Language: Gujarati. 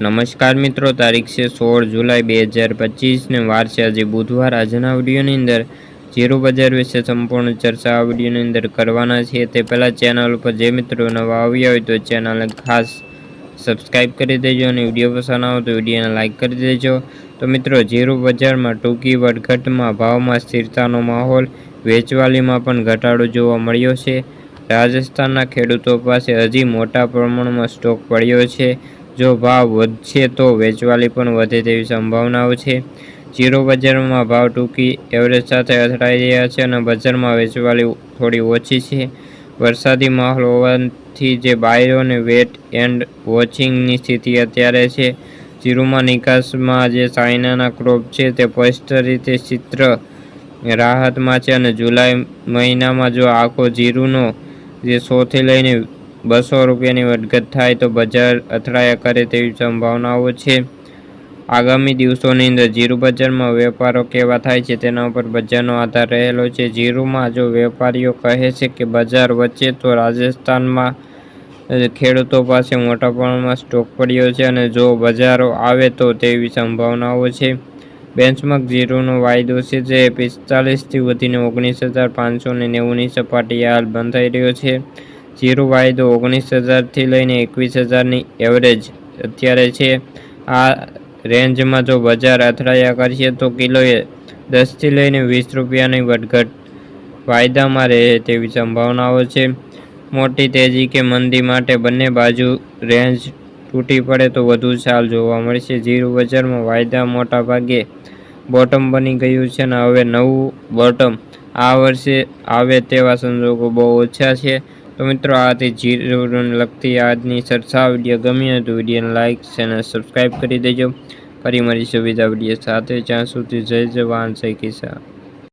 નમસ્કાર મિત્રો, તારીખ છે સોળ જુલાઈ બે હજાર પચીસને વાર છે આજે બુધવાર. આજના વિડીયોની અંદર જીરો બજાર વિશે સંપૂર્ણ ચર્ચા આ વિડીયોની અંદર કરવાના છે. તે પહેલાં ચેનલ ઉપર જે મિત્રો નવા આવ્યા હોય તો ચેનલને ખાસ સબસ્ક્રાઈબ કરી દેજો અને વીડિયો પસંદ આવે તો વિડીયોને લાઇક કરી દેજો. તો મિત્રો જીરો બજારમાં ટૂંકી વધઘટમાં ભાવમાં સ્થિરતાનો માહોલ વેચવાલીમાં પણ ઘટાડો જોવા મળ્યો છે. રાજસ્થાનના ખેડૂતો પાસે હજી મોટા પ્રમાણમાં સ્ટોક પડ્યો છે. જો ભાવ વધશે તો વેચવાલી પણ વધે તેવી સંભાવનાઓ છે. જીરો બજારમાં ભાવ ટૂંકી એવરેજ સાથે અથડાઈ રહ્યા છે અને બજારમાં વેચવાલી થોડી ઓછી છે. વરસાદી માહોલ હોવાથી જે બાયરોને વેટ એન્ડ વોચિંગની સ્થિતિ અત્યારે છે. જીરુમાં નિકાસમાં જે ચાઇનાના ક્રોપ છે તે સ્પષ્ટ રીતે ચિત્ર રાહતમાં છે અને જુલાઈ મહિનામાં જો આખો જીરુનો જે સોથી લઈને બસો રૂપિયાની વધઘટ થાય તો બજાર અથડાયા કરે તેવી સંભાવનાઓ છે. આગામી દિવસોની અંદર જીરુ બજારમાં વેપારો કેવા થાય છે તેના ઉપર બજારનો આધાર રહેલો છે. જીરુમાં જો વેપારીઓ કહે છે કે બજાર વચ્ચે તો રાજસ્થાનમાં ખેડૂતો પાસે મોટા પ્રમાણમાં સ્ટોક પડ્યો છે અને જો બજારો આવે તો તેવી સંભાવનાઓ છે. બેન્ચમાર્ક ઝીરોનો વાયદો છે જે પિસ્તાલીસથી વધીને ઓગણીસ હજાર પાંચસો ને નેવુંની સપાટીએ હાલ બંધાઈ રહ્યો છે. જીરો વાયદો ઓગણીસ હજારથી લઈને એકવીસ હજારની એવરેજ અત્યારે છે. આ રેન્જમાં જો બજાર અથડાયા કરશે તો કિલોએ દસથી લઈને વીસ રૂપિયાની વધઘટ વાયદામાં રહે તેવી સંભાવનાઓ છે. મોટી તેજી કે મંદી માટે બંને બાજુ રેન્જ તૂટી પડે તો વધુ ચાલ જોવા મળશે. જીરું બજારમાં વાયદા મોટા ભાગે બોટમ બની ગયું છે અને હવે નવું બોટમ આ વર્ષે આવે તેવા સંજોગો બહુ ઓછા છે. તો મિત્રો આ હતી જીરોને લગતી આજની ચર્ચા વીડિયો ગમી હોય તો વિડીયોને લાઇક ચેનલ સબસ્ક્રાઈબ કરી દેજો. ફરી મારી સુવિધા વીડિયો સાથે. જ્યાં સુધી જય જવાન, જય કિસાન.